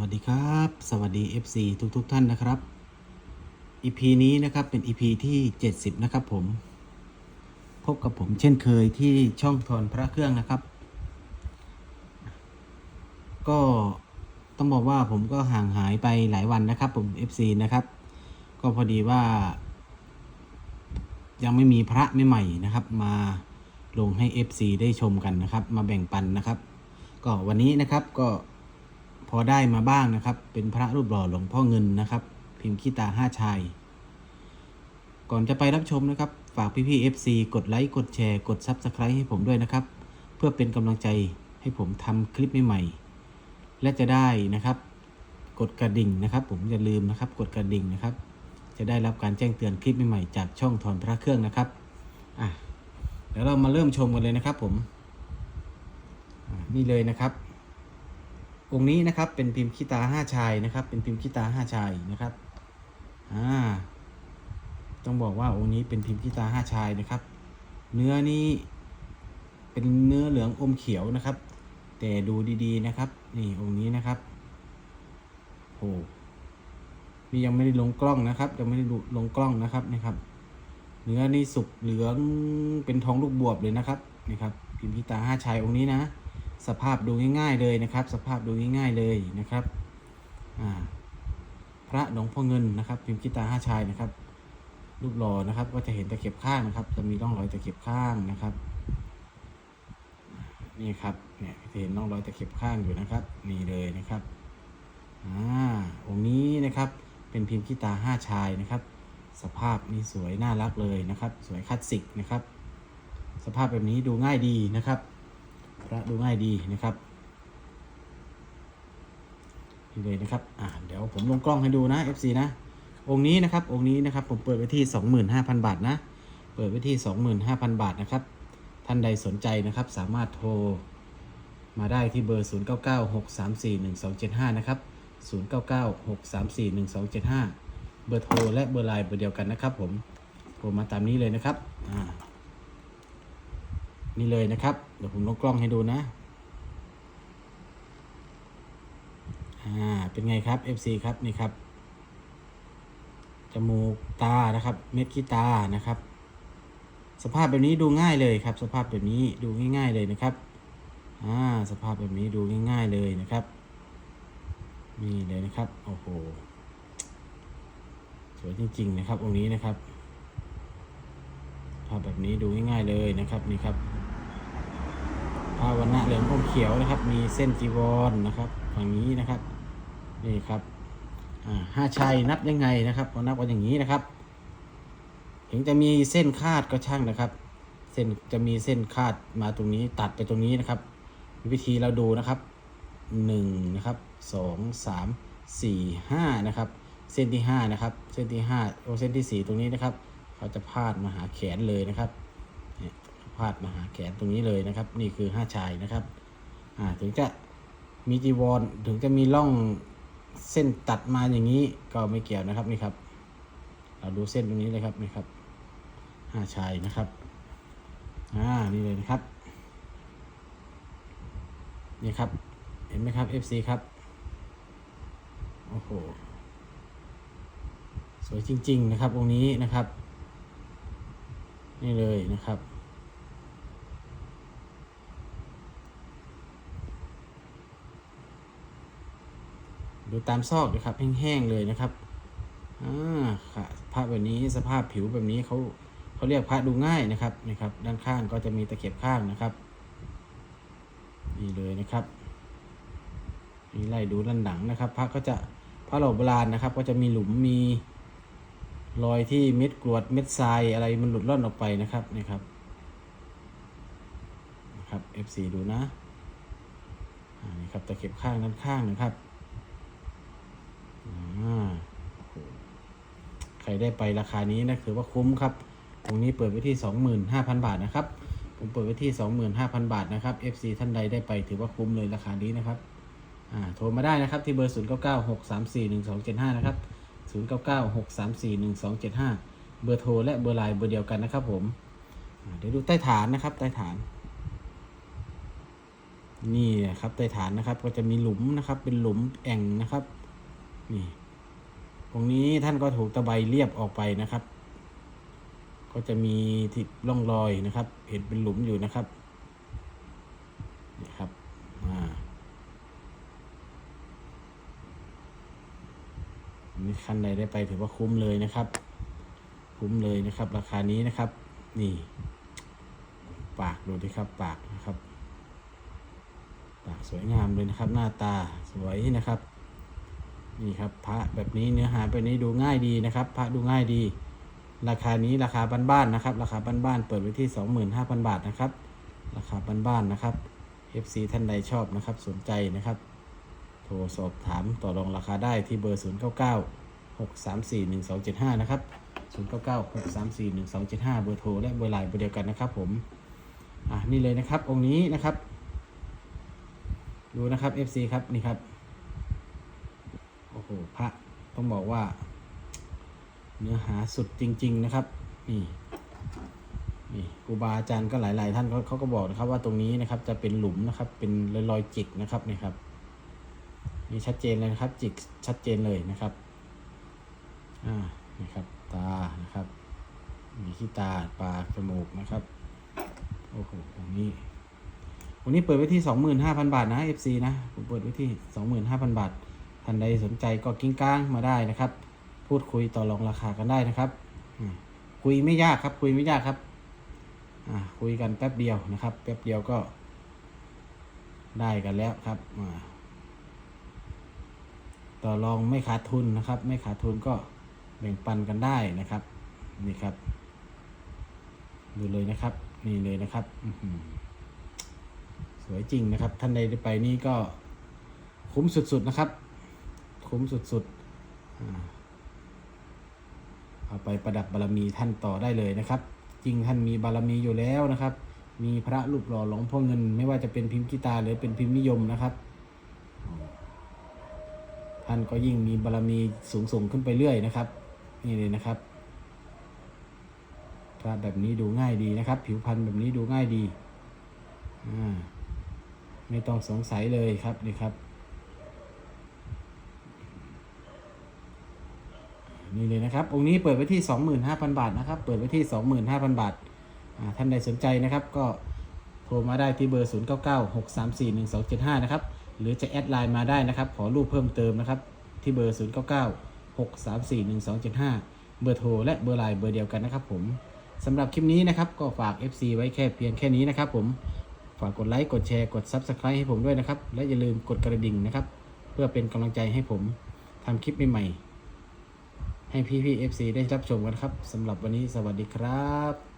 วัสดีครับ สวัสดี FC ทุกทุกๆท่านนะครับ EP นี้นะครับเป็น EP ที่ 70 นะครับผม พบกับผมเช่นเคยที่ช่องทอนพระเครื่องนะครับ ก็ต้องบอกว่าผมก็ห่างหายไปหลายวันนะครับผม FC นะครับ ก็พอดีว่า ยังไม่มีพระใหม่ๆนะครับ มาลงให้ FC ได้ชมกันนะครับ มาแบ่งปันนะครับ ก็วันนี้นะครับก็ อได้มาบ้างนะครับ เป็นพระรูปหล่อหลวงพ่อเงินนะครับ พิมพ์ขี้ตาห้าชายก่อนจะไปรับชมนะครับ ฝากพี่ๆ FC กดไลค์ กดแชร์ กด Subscribe ให้ผมด้วยนะครับ เพื่อเป็นกำลังใจให้ผมทำคลิปใหม่ๆ และจะได้นะครับ กดกระดิ่งนะครับ ผมอย่าลืมนะครับ กดกระดิ่งนะครับ จะได้รับการแจ้งเตือนคลิปใหม่ๆ จากช่องถอนพระเครื่องนะครับอะเดี๋ยวเรามาเริ่มชมกันเลยนะครับผมนี่เลยนะครับ องค์นี้นะครับเป็นพิมพ์ขี้ตาห้าชายนะครับ เป็นพิมพ์ขี้ตาห้าชายนะครับอ่าต้องบอกว่าองค์นี้เป็นพิมพ์ขี้ตาห้าชายนะครับ เนื้อนี้เป็นเนื้อเหลืองอมเขียวนะครับ แต่ดูดีๆนะครับ นี่องค์นี้นะครับโอ้นี่ยังไม่ได้ลงกล้องนะครับ ยังไม่ได้ลงกล้องนะครับนะครับ เนื้อนี่สุกเหลืองเป็นทองลูกบวบเลยนะครับนี่ครับพิมพ์ขี้ตาห้าชายองค์นี้นะ สภาพดูง่ายๆเลยนะครับ สภาพดูง่ายๆเลยนะครับพระหลวงพ่อเงินนะครับ พิมพ์กิตาห้าชายนะครับ รูปหล่อนะครับ ก็จะเห็นตะเข็บข้างนะครับ จะมีร่องรอยตะเข็บข้างนะครับ นี่ครับเนี่ยจะเห็นร่องรอยตะเข็บข้างอยู่นะครับ นี่เลยนะครับอ่าองค์นี้นะครับเป็นพิมพ์กิตาห้าชายนะครับ สภาพนี่สวยน่ารักเลยนะครับ สวยคลาสสิกนะครับ สภาพแบบนี้ดูง่ายดีนะครับ พระดูง่ายดีนะครับนี่เลยนะครับอ่าเดี๋ยวผมลงกล้องให้ดูนะ FC นะ องค์นี้นะครับ องค์นี้นะครับผมเปิดไว้ที่ 25,000 บาทนะ เปิดไว้ที่ 25,000 บาทนะครับ ท่านใดสนใจนะครับ สามารถโทรมาได้ที่เบอร์ 0996341275 นะครับ 0996341275 เบอร์โทรและเบอร์ไลน์เบอร์เดียวกันนะครับ ผมโทรมาตามนี้เลยนะครับ อ่า นี่เลยนะครับ ดี๋ยวผมลงกล้องให้ดูนะ อ่า เป็นไงครับ FC ครับนี่ครับ จมูกตานะครับ เม็ดขี้ตานะครับ สภาพแบบนี้ดูง่ายเลยครับ สภาพแบบนี้ดูง่าย ๆเลยนะครับ อ่า สภาพแบบนี้ดูง่าย ๆเลยนะครับนี่เลยนะครับ โอ้โห สวยจริง ๆ นะครับองค์นี้นะครับภาพแบบนี้ดูง่าย ๆ เลยนะครับ นี่ครับ ผ้าวันณะเหลืองอมเขียวนะครับ มีเส้นจีวรนะครับฝั่งนี้นะครับนี่ครับห้าชัยนับยังไงนะครับพอนับกันอย่างนี้นะครับ ถึงจะมีเส้นคาดก็ช่างนะครับ เส้นจะมีเส้นคาดมาตรงนี้ตัดไปตรงนี้นะครับ วิธีเราดูนะครับหนึ่งนะครับสองสามสี่ห้านะครับ เส้นที่ห้านะครับ เส้นที่ห้าโอเส้นที่สี่ตรงนี้นะครับ เขาจะพาดมาหาแขนเลยนะครับ พาดมาหาแขนตรงนี้เลยนะครับ นี่คือห้าชายนะครับอ่าถึงจะมีจีวรถึงจะมีร่องเส้นตัดมาอย่างนี้ก็ไม่เกี่ยวนะครับนี่ครับ เราดูเส้นตรงนี้เลยครับนี่ครับห้าชายนะครับอ่านี่เลยนะครับนี่ครับ เห็นไหมครับ FC ครับโอ้โหสวยจริง ๆ นะครับองค์นี้นะครับ นี่เลยนะครับ ดูตามซอกนะครับ แห้งๆเลยนะครับอ่าค่ะพระแบบนี้สภาพผิวแบบนี้เขาเขาเรียกพระดูง่ายนะครับนะครับ ด้านข้างก็จะมีตะเข็บข้างนะครับนี่เลยนะครับนี่ไล่ดูด้านหลังนะครับ พระก็จะพระหล่อโบราณนะครับ ก็จะมีหลุมมีรอยที่เม็ดกรวดเม็ดทรายอะไรมันหลุดล่อนออกไปนะครับนี่ครับนะครับ F4 ดูนะอ่านี่ครับตะเข็บข้างด้านข้างนะครับ ใครได้ไปราคานี้นะคือว่าคุ้มครับตรงนี้เปิดไว้ที่ 25,000 บาทนะครับ ผมเปิดไว้ที่ 25,000 บาทนะครับ FC ท่านใดได้ไปถือว่าคุ้มเลยราคานี้นะครับโทรมาได้นะครับที่เบอร์ 0996341275 นะครับ 0996341275 เบอร์โทรและเบอร์ไลน์เบอร์เดียวกันนะครับผมเดี๋ยวดูใต้ฐานนะครับ ใต้ฐาน นี่นะครับใต้ฐานนะครับ ก็จะมีหลุมนะครับ เป็นหลุมแอ่งนะครับ นี่ตรงนี้ท่านก็ถูกตะไบเรียบออกไปนะครับ ก็จะมีที่ร่องรอยนะครับ เห็นเป็นหลุมอยู่นะครับนี่ครับอ่านนี่คันใดได้ไปถือว่าคุ้มเลยนะครับ คุ้มเลยนะครับ ราคานี้นะครับ นี่ ปากดูดิครับ ปากนะครับ ปากสวยงามเลยนะครับ หน้าตาสวยนะครับ นี่ครับพระแบบนี้เนื้อหาแบบนี้ดูง่ายดีนะครับ พระดูง่ายดี ราคานี้ราคาบ้านๆนะครับ ราคาบ้านๆเปิดไว้ที่ 25,000 บาทนะครับ ราคาบ้านๆนะครับ FC ท่านใดชอบนะครับ สนใจนะครับ โทรสอบถามต่อรองราคาได้ที่เบอร์ 0 9 9 6 3 4 1 2 7 5 นะครับ 0 9 9 6 3 4 1 2 7 5 เบอร์โทรและเบอร์ไลน์เบอร์เดียวกันนะครับ ผมอะนี่เลยนะครับองค์นี้นะครับ ดูนะครับ FC ครับนี่ครับ โอ้โหพระต้องบอกว่า เนื้อหาสุดจริง ๆ นะครับ นี่นี่ครูบาอาจารย์ก็หลาย ๆ ท่านเขาเขาก็บอกนะครับ ว่าตรงนี้นะครับ จะเป็นหลุมนะครับ เป็นรอยๆจิกนะครับนี่ครับนี่ชัดเจนเลยนะครับ จิกชัดเจนเลยนะครับอ่านี่ครับ ตานะครับมีขี้ตาปากจมูกนะครับโอ้โหตรงนี้วันนี้เปิดไว้ที่ 25,000 บาทนะ FC นะ ผมเปิดไว้ที่ 25,000 บาท ท่านใดสนใจก็กิ้งก้างมาได้นะครับ พูดคุยต่อรองราคากันได้นะครับ คุยไม่ยากครับ คุยไม่ยากครับอ่าคุยกันแป๊บเดียวนะครับ แป๊บเดียวก็ ได้กันแล้วครับต่อรองไม่ขาดทุนนะครับ ไม่ขาดทุนก็แบ่งปันกันได้นะครับ นี่ครับ ดูเลยนะครับ นี่เลยนะครับสวยจริงนะครับ ท่านใดไปนี่ก็คุ้มสุดๆนะครับ คุ้มสุดๆเอาไปประดับบารมีท่านต่อได้เลยนะครับ จริงท่านมีบารมีอยู่แล้วนะครับ มีพระรูปหล่อหลวงพ่อเงิน ไม่ว่าจะเป็นพิมพ์กีตาร์หรือเป็นพิมพ์นิยมนะครับ ท่านก็ยิ่งมีบารมีสูงส่งขึ้นไปเรื่อยนะครับ นี่เลยนะครับพระแบบนี้ดูง่ายดีนะครับ ผิวพรรณแบบนี้ดูง่ายดี อ่าไม่ต้องสงสัยเลยครับนี่ครับ นี่เลยนะครับ องค์นี้เปิดไว้ที่ 25,000 บาทนะครับ เปิดไว้ที่ 25,000 บาทอ่าท่านใดสนใจนะครับ ก็โทรมาได้ที่เบอร์ 0 9 9 6 3 4 1 2 7 5 นะครับ หรือจะแอดไลน์มาได้นะครับ ขอรูปเพิ่มเติมนะครับ ที่เบอร์ 0 9 9 6 3 4 1 2 7 5 เบอร์โทรและเบอร์ไลน์เบอร์เดียวกันนะครับผมสำหรับคลิปนี้นะครับ ก็ฝาก FC ไว้แค่เพียงแค่นี้นะครับผม ฝากกดไลค์ กดแชร์ กด Subscribe ให้ผมด้วยนะครับ และอย่าลืมกดกระดิ่งนะครับ เพื่อเป็นกำลังใจให้ผมทำคลิปใหม่ๆ ให้พี่พี่ๆ FC ได้รับชมกันครับสำหรับวันนี้สวัสดีครับ